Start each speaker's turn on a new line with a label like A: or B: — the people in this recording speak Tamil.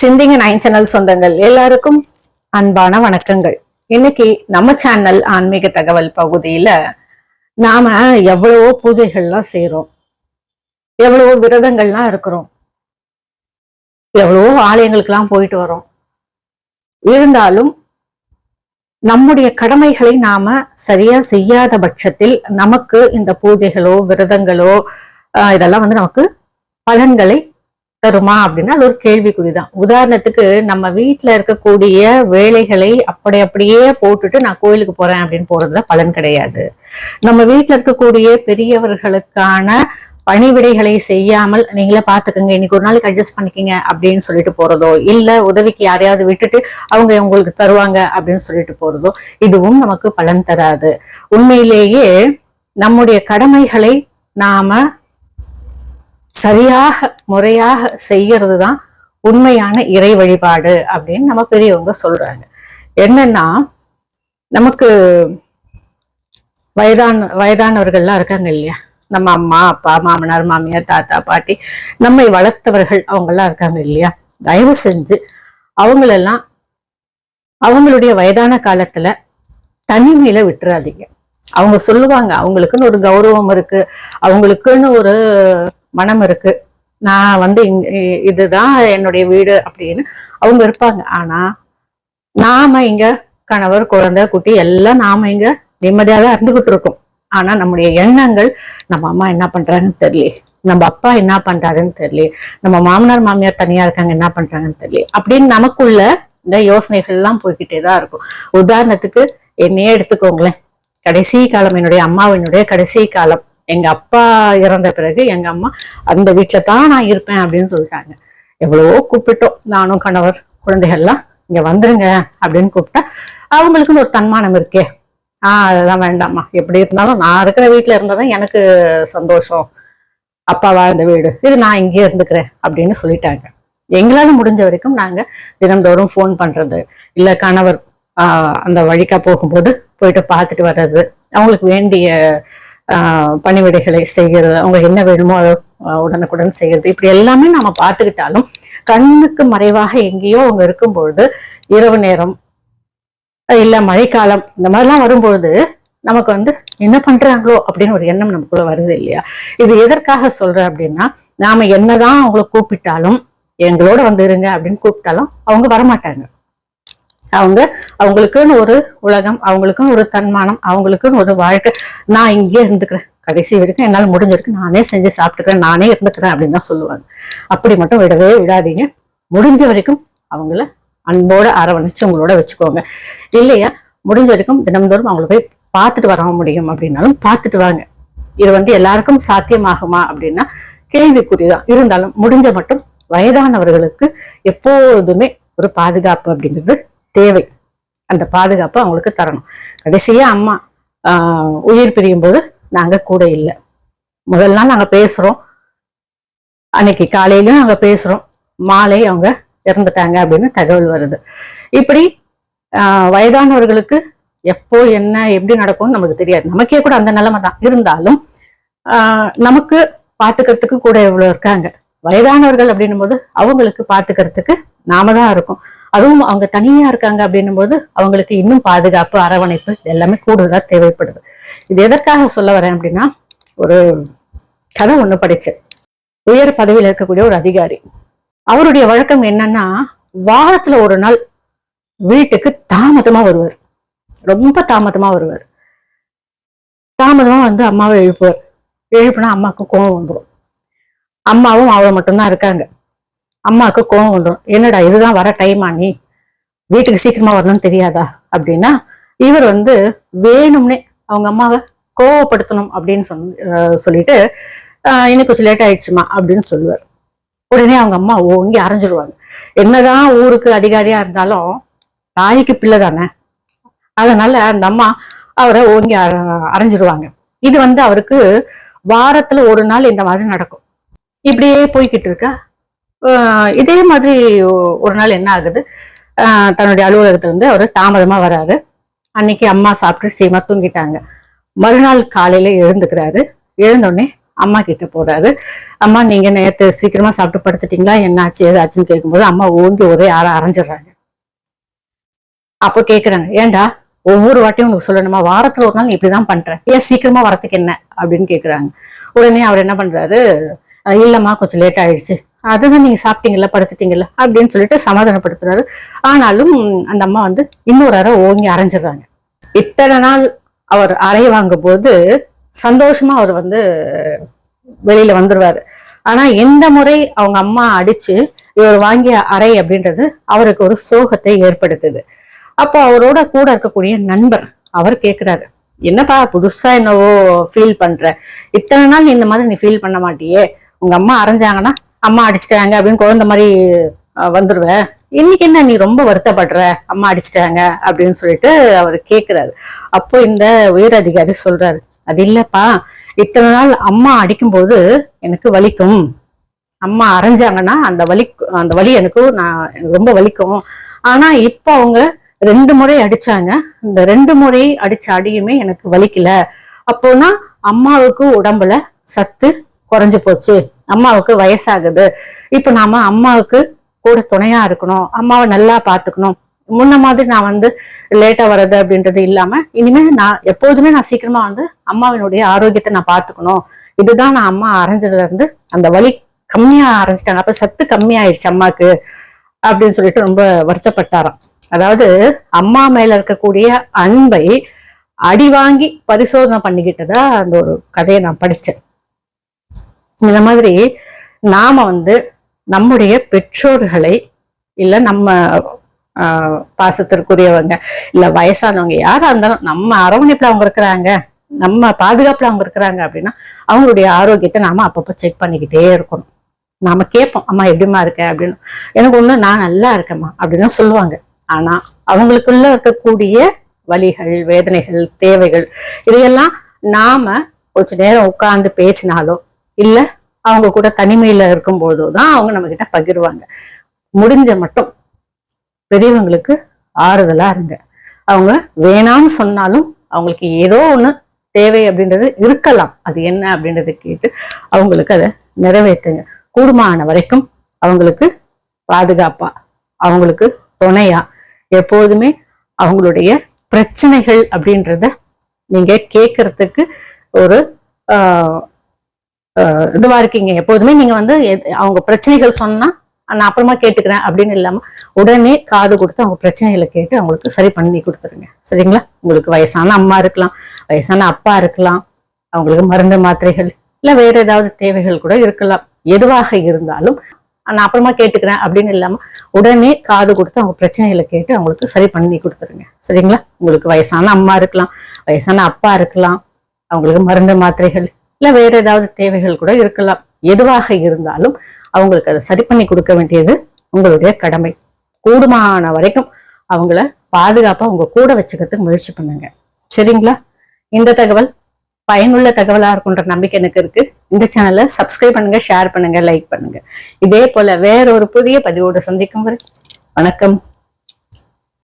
A: சிந்திங்க நைன் சேனல் சொந்தங்கள் எல்லாருக்கும் அன்பான வணக்கங்கள். இன்னைக்கு நம்ம சேனல் ஆன்மீக தகவல் பகுதியில நாம எவ்வளவோ பூஜைகள்லாம் செய்யறோம் எவ்வளவோ விரதங்கள்லாம் இருக்கிறோம். எவ்வளவோ ஆலயங்களுக்கெல்லாம் போயிட்டு வரோம். இருந்தாலும் நம்முடைய கடமைகளை நாம சரியா செய்யாத பட்சத்தில் நமக்கு இந்த பூஜைகளோ விரதங்களோ இதெல்லாம் வந்து நமக்கு பலன்களை தருமா அப்படின்னா அது ஒரு கேள்விக்குறி தான் உதாரணத்துக்கு நம்ம வீட்டில் இருக்கக்கூடிய வேலைகளை அப்படி அப்படியே போட்டுட்டு நான் கோயிலுக்கு போறேன் அப்படின்னு போறதுல பலன் கிடையாது. நம்ம வீட்டில் இருக்கக்கூடிய பெரியவர்களுக்கான பணிவிடைகளை செய்யாமல் நீங்களே பாத்துக்கோங்க இன்னைக்கு ஒரு நாளைக்கு அட்ஜஸ்ட் பண்ணிக்கோங்க அப்படின்னு சொல்லிட்டு போறதோ இல்ல உதவிக்கு யாரையாவது விட்டுட்டு அவங்க உங்களுக்கு தருவாங்க அப்படின்னு சொல்லிட்டு போறதோ இதுவும் நமக்கு பலன் தராது. உண்மையிலேயே நம்முடைய கடமைகளை நாம சரியாக முறையாக செய்யறது தான் உண்மையான இறை வழிபாடு அப்படின்னு நம்ம பெரியவங்க சொல்றாங்க. என்னன்னா நமக்கு வயதான வயதானவர்கள்லாம் இருக்காங்க இல்லையா? நம்ம அம்மா அப்பா மாமனார் மாமியார் தாத்தா பாட்டி நம்மை வளர்த்தவர்கள் அவங்கெல்லாம் இருக்காங்க இல்லையா? தயவு செஞ்சு அவங்களெல்லாம் அவங்களுடைய வயதான காலத்துல தனிமையில விட்டுறாதீங்க. அவங்க சொல்லுவாங்க அவங்களுக்குன்னு ஒரு கௌரவம் இருக்கு அவங்களுக்குன்னு ஒரு மனம் இருக்கு. நான் வந்து இங்க இதுதான் என்னுடைய வீடு அப்படின்னு அவங்க இருப்பாங்க. ஆனா நாம இங்க கணவர் குழந்தை குட்டி எல்லாம் நாம இங்க நிம்மதியாக தான் இருந்துகிட்டு இருக்கோம். ஆனா நம்முடைய எண்ணங்கள் நம்ம அம்மா என்ன பண்றாங்கன்னு தெரியல நம்ம அப்பா என்ன பண்றாருன்னு தெரியல நம்ம மாமனார் மாமியார் தனியா இருக்காங்க என்ன பண்றாங்கன்னு தெரியல அப்படின்னு நமக்குள்ள இந்த யோசனைகள் எல்லாம் போய்கிட்டே தான் இருக்கும். உதாரணத்துக்கு என்னையே எடுத்துக்கோங்களேன். கடைசி காலம் என்னுடைய அம்மாவினுடைய கடைசி காலம். எங்க அப்பா இறந்த பிறகு எங்க அம்மா அந்த வீட்டுல தான் நான் இருப்பேன் அப்படின்னு சொல்லிட்டாங்க. எவ்வளவோ கூப்பிட்டோம் நானும் கணவர் குழந்தைகள்லாம் இங்க வந்துருங்க அப்படின்னு கூப்பிட்டா அவங்களுக்குன்னு ஒரு தன்மானம் இருக்கே. ஆஹ் அதெல்லாம் வேண்டாம்மா. எப்படி இருந்தாலும் நான் இருக்கிற வீட்டுல இருந்தாதான் எனக்கு சந்தோஷம். அப்பா வாழ்ந்த வீடு இது நான் இங்கேயே இருந்துக்கிறேன் அப்படின்னு சொல்லிட்டாங்க. எங்களால முடிஞ்ச வரைக்கும் நாங்க தினந்தோறும் ஃபோன் பண்றது இல்ல கணவர் ஆஹ் அந்த வழிக்கா போகும்போது போயிட்டு பார்த்துட்டு வர்றது அவங்களுக்கு வேண்டிய பணிவிடைகளை செய்கிறது அவங்க என்ன வேணுமோ அதை உடனுக்குடன் செய்யறது இப்படி எல்லாமே நம்ம பார்த்துக்கிட்டாலும் கண்ணுக்கு மறைவாக எங்கேயோ அவங்க இருக்கும்பொழுது இரவு நேரம் இல்ல மழைக்காலம் இந்த மாதிரிலாம் வரும்பொழுது நமக்கு வந்து என்ன பண்றாங்களோ அப்படின்னு ஒரு எண்ணம் நமக்குள்ள வருது இல்லையா? இது எதற்காக சொல்றேன் அப்படின்னா நாம என்னதான் அவங்கள கூப்பிட்டாலும் எங்களோட வந்து இருங்க அப்படின்னு கூப்பிட்டாலும் அவங்க வரமாட்டாங்க. அவங்க அவங்களுக்குன்னு ஒரு உலகம் அவங்களுக்குன்னு ஒரு தன்மானம் அவங்களுக்குன்னு ஒரு வாழ்க்கை நான் இங்கே இருந்துக்கிறேன். கடைசி வரைக்கும் என்னால் முடிஞ்சிருக்கு நானே செஞ்சு சாப்பிட்டுக்கிறேன் நானே இருந்துக்கிறேன் அப்படின்னு தான் சொல்லுவாங்க. அப்படி மட்டும் விடவே விடாதீங்க. முடிஞ்ச வரைக்கும் அவங்கள அன்போடு அரவணைச்சு உங்களோட வச்சுக்கோங்க. இல்லையா? முடிஞ்ச வரைக்கும் தினம்தோறும் அவங்கள போய் பார்த்துட்டு வர முடியும் அப்படின்னாலும் பார்த்துட்டு வாங்க. இது வந்து எல்லாருக்கும் சாத்தியமாகுமா அப்படின்னா கேள்விக்குறிதான். இருந்தாலும் முடிஞ்ச மட்டும் வயதானவர்களுக்கு எப்போதுமே ஒரு பாதுகாப்பு அப்படிங்கிறது தேவை. அந்த பாதுகாப்பை அவங்களுக்கு தரணும். கடைசியே அம்மா உயிர் பிரியும் போது நாங்க கூட இல்லை. முதல் நாள் நாங்கள் பேசுறோம். அன்னைக்கு காலையிலயும் நாங்கள் பேசுறோம். மாலை அவங்க இறந்துட்டாங்க அப்படின்னு தகவல் வருது. இப்படி ஆஹ், வயதானவர்களுக்கு எப்போ என்ன எப்படி நடக்கும்னு நமக்கு தெரியாது. நமக்கே கூட அந்த நிலைமை தான். இருந்தாலும் ஆஹ், நமக்கு பார்த்துக்கிறதுக்கு கூட இவ்வளோ இருக்காங்க. வயதானவர்கள் அப்படின்னும் போது அவங்களுக்கு பார்த்துக்கிறதுக்கு நாம தான் இருக்கோம். அதுவும் அவங்க தனியா இருக்காங்க அப்படின்னும் போது அவங்களுக்கு இன்னும் பாதுகாப்பு அரவணைப்பு எல்லாமே கூடுதலா தேவைப்படுது. இது எதற்காக சொல்ல வரேன் அப்படின்னா ஒரு கதை ஒண்ணு படிச்சு உயர் பதவியில் இருக்கக்கூடிய ஒரு அதிகாரி. அவருடைய வழக்கம் என்னன்னா வாரத்துல ஒரு நாள் வீட்டுக்கு தாமதமா வருவார். ரொம்ப தாமதமா வருவார். தாமதமா வந்து அம்மாவை எழுப்புவார். எழுப்புனா அம்மாவுக்கு கோவம் வந்துடும் அம்மாவும் அவளை மட்டும்தான் இருக்காங்க. அம்மாவுக்கு கோவம் வந்துடும் என்னடா இதுதான் வர டைமா நீ? வீட்டுக்கு சீக்கிரமா வரணும்னு தெரியாதா? அப்படின்னா இவர் வந்து வேணும்னே அவங்க அம்மாவை கோவப்படுத்தணும் அப்படின்னு சொன்ன சொல்லிட்டு ஆஹ் இன்னைக்கு கொஞ்சம் லேட் ஆயிடுச்சுமா? அப்படின்னு சொல்லுவார். உடனே அவங்க அம்மா ஓங்கி அரைஞ்சிடுவாங்க என்னதான் ஊருக்கு அதிகாரியா இருந்தாலும் தாய்க்கு பிள்ளை தானே? அதனால அந்த அம்மா அவரை ஓங்கி அரைஞ்சிடுவாங்க இது வந்து அவருக்கு வாரத்துல ஒரு நாள் இந்த மாதிரி நடக்கும். இப்படியே போய்கிட்டு இருக்கா. இதே மாதிரி ஒரு நாள் என்ன ஆகுது? தன்னுடைய அலுவலகத்திலிருந்து அவர் தாமதமாக வராரு. அன்னைக்கு அம்மா சாப்பிட்டு சீமா தூங்கிட்டாங்க. மறுநாள் காலையில எழுந்துக்கிறாரு. எழுந்தோடனே அம்மா கிட்ட போறாரு. அம்மா நீங்க நேற்று சீக்கிரமா சாப்பிட்டு படுத்துட்டீங்களா? என்னாச்சு? ஏதாச்சுன்னு கேட்கும்போது அம்மா ஓங்கி ஒரே ஆற அரைஞ்சிடுறாங்க. அப்போ கேக்குறாங்க ஏன்டா ஒவ்வொரு வாட்டியும் உனக்கு சொல்லணுமா? வாரத்துல ஒரு நாள் இப்படிதான் பண்றேன் ஏன் சீக்கிரமா வரத்துக்கு என்ன? அப்படின்னு கேக்குறாங்க. உடனே அவர் என்ன பண்றாரு இல்லம்மா கொஞ்சம் லேட் ஆயிடுச்சு. அதுதான் நீங்க சாப்பிட்டீங்கல்ல படுத்துட்டீங்கல்ல அப்படின்னு சொல்லிட்டு சமாதானப்படுத்துறாரு. ஆனாலும் அந்த அம்மா வந்து இன்னொரு அறை ஓங்கி அரைஞ்சிடுறாங்க. இத்தனை நாள் அவர் அறை வாங்கும் போது சந்தோஷமா அவர் வந்து வெளியில வந்துருவாரு. ஆனா எந்த முறை அவங்க அம்மா அடிச்சு இவர் வாங்கிய அறை அப்படின்றது அவருக்கு ஒரு சோகத்தை ஏற்படுத்துது. அப்போ அவரோட கூட இருக்கக்கூடிய நண்பர் அவர் கேட்கிறாரு என்னப்பா புதுசா என்னவோ ஃபீல் பண்ற. இத்தனை நாள் நீ இந்த மாதிரி நீ ஃபீல் பண்ண மாட்டியே. உங்க அம்மா அரைஞ்சாங்கன்னா அம்மா அடிச்சிட்டாங்க அப்படின்னு குழந்த மாதிரி வந்துடுவேன் இன்னைக்கு என்ன நீ ரொம்ப வருத்தப்படுற? அம்மா அடிச்சிட்டாங்க அப்படின்னு சொல்லிட்டு அவர் கேட்குறாரு அப்போ இந்த உயர் அதிகாரி சொல்றாரு அது இல்லப்பா. இத்தனை நாள் அம்மா அடிக்கும்போது எனக்கு வலிக்கும். அம்மா அரைஞ்சாங்கன்னா அந்த வலி அந்த வலி எனக்கு நான் எனக்கு ரொம்ப வலிக்கும். ஆனா இப்போ அவங்க ரெண்டு முறை அடிச்சாங்க. இந்த ரெண்டு முறை அடிச்ச அடியுமே எனக்கு வலிக்கல. அப்போனா அம்மாவுக்கு உடம்புல சத்து குறைஞ்சு போச்சு. அம்மாவுக்கு வயசாகுது. இப்போ நாம அம்மாவுக்கு கூட துணையா இருக்கணும். அம்மாவை நல்லா பாத்துக்கணும் முன்ன மாதிரி நான் வந்து லேட்டா வர்றது அப்படின்றது இல்லாம இனிமே நான் எப்போதுமே நான் சீக்கிரமா வந்து அம்மாவினுடைய ஆரோக்கியத்தை நான் பாத்துக்கணும் இதுதான் நான் அம்மா அரைஞ்சதுல இருந்து அந்த வலி கம்மியா அரைஞ்சிட்டாங்க. அப்ப சத்து கம்மியாயிடுச்சு அம்மாக்கு அப்படின்னு சொல்லிட்டு ரொம்ப வருத்தப்பட்டாராம். அதாவது அம்மா மேல இருக்கக்கூடிய அன்பை அடி வாங்கி பரிசோதனை பண்ணிக்கிட்டதா அந்த ஒரு கதையை நான் படிச்சேன். இந்த மாதிரி நாம வந்து நம்முடைய பெற்றோர்களை இல்ல நம்ம பாசத்திற்குரியவங்க இல்ல வயசானவங்க யாரா இருந்தாலும் நம்ம அரவணைப்புல அவங்க இருக்கிறாங்க நம்ம பாதுகாப்புல அவங்க இருக்கிறாங்க அப்படின்னா அவங்களுடைய ஆரோக்கியத்தை நாம அப்பப்போ செக் பண்ணிக்கிட்டே இருக்கணும். நாம கேட்போம் அம்மா எப்படிம்மா இருக்க? அப்படின்னு. எனக்கு ஒண்ணு நான் நல்லா இருக்கேம்மா அப்படின்னு சொல்லுவாங்க. ஆனா அவங்களுக்குள்ள இருக்கக்கூடிய வலிகள் வேதனைகள் தேவைகள் இதையெல்லாம் நாம கொஞ்ச நேரம் உட்கார்ந்து பேசினாலோ இல்லை அவங்க கூட தனிமையில இருக்கும்போதோ தான் அவங்க நம்ம கிட்ட பகிர்வாங்க. முடிஞ்ச மட்டும் பெரியவங்களுக்கு ஆறுதலா இருங்க. அவங்க வேணாம்னு சொன்னாலும் அவங்களுக்கு ஏதோ ஒன்று தேவை அப்படின்றது இருக்கலாம். அது என்ன அப்படின்றத கேட்டு அவங்களுக்கு அதை நிறைவேற்றுங்க. கூடுமான வரைக்கும் அவங்களுக்கு பாதுகாப்பா அவங்களுக்கு துணையா எப்போதுமே அவங்களுடைய பிரச்சனைகள் அப்படின்றத நீங்க கேட்கறதுக்கு ஒரு இதுவா இருக்கீங்க. எப்போதுமே நீங்க வந்து அவங்க பிரச்சனைகள் சொன்னா நான் அப்புறமா கேட்டுக்கிறேன் அப்படின்னு இல்லாம உடனே காது கொடுத்து அவங்க பிரச்சனைகளை கேட்டு அவங்களுக்கு சரி பண்ணி கொடுத்துருங்க. சரிங்களா? உங்களுக்கு வயசான அம்மா இருக்கலாம் வயசான அப்பா இருக்கலாம் அவங்களுக்கு மருந்து மாத்திரைகள் இல்ல வேற ஏதாவது தேவைகள் கூட இருக்கலாம். எதுவாக இருந்தாலும் நான் அப்புறமா கேட்டுக்கிறேன் அப்படின்னு இல்லாம உடனே காது கொடுத்து அவங்க பிரச்சனைகளை கேட்டு அவங்களுக்கு சரி பண்ணி கொடுத்துருங்க. சரிங்களா? உங்களுக்கு வயசான அம்மா இருக்கலாம் வயசான அப்பா இருக்கலாம் அவங்களுக்கு மருந்து மாத்திரைகள் இல்ல வேற ஏதாவது தேவைகள் கூட இருக்கலாம். எதுவாக இருந்தாலும் அவங்களுக்கு அதை சரி பண்ணி கொடுக்க வேண்டியது உங்களுடைய கடமை. கூடுமான வரைக்கும் அவங்கள பாதுகாப்பா உங்க கூட வச்சுக்கிறதுக்கு முயற்சி பண்ணுங்க. சரிங்களா? இந்த தகவல் பயனுள்ள தகவலா இருக்குன்ற நம்பிக்கை எனக்கு இருக்கு. இந்த சேனலை சப்ஸ்கிரைப் பண்ணுங்க ஷேர் பண்ணுங்க லைக் பண்ணுங்க. இதே போல வேற ஒரு புதிய பதிவோடு சந்திக்கும் வரை வணக்கம்.